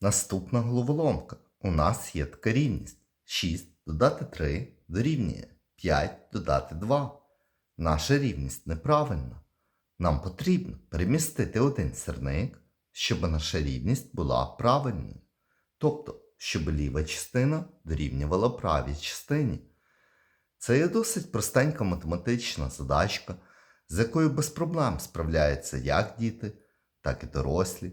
Наступна головоломка. У нас є така рівність. 6 додати 3 дорівнює 5 додати 2. Наша рівність неправильна. Нам потрібно перемістити один сірник, щоб наша рівність була правильною. Тобто, щоб ліва частина дорівнювала правій частині. Це є досить простенька математична задачка, з якою без проблем справляються як діти, так і дорослі.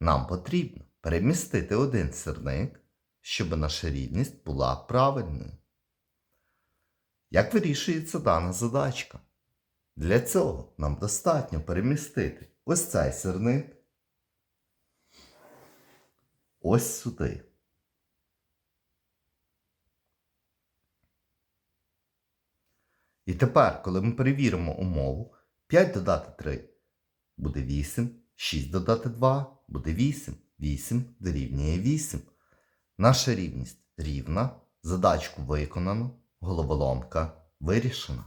Нам потрібно перемістити один сірник, щоб наша рівність була правильною. Як вирішується дана задачка? Для цього нам достатньо перемістити ось цей сірник ось сюди. І тепер, коли ми перевіримо умову, 5 додати 3 буде 8, 6 додати 2 буде 8, 8 дорівнює 8. Наша рівність рівна, задачку виконано, головоломка вирішена.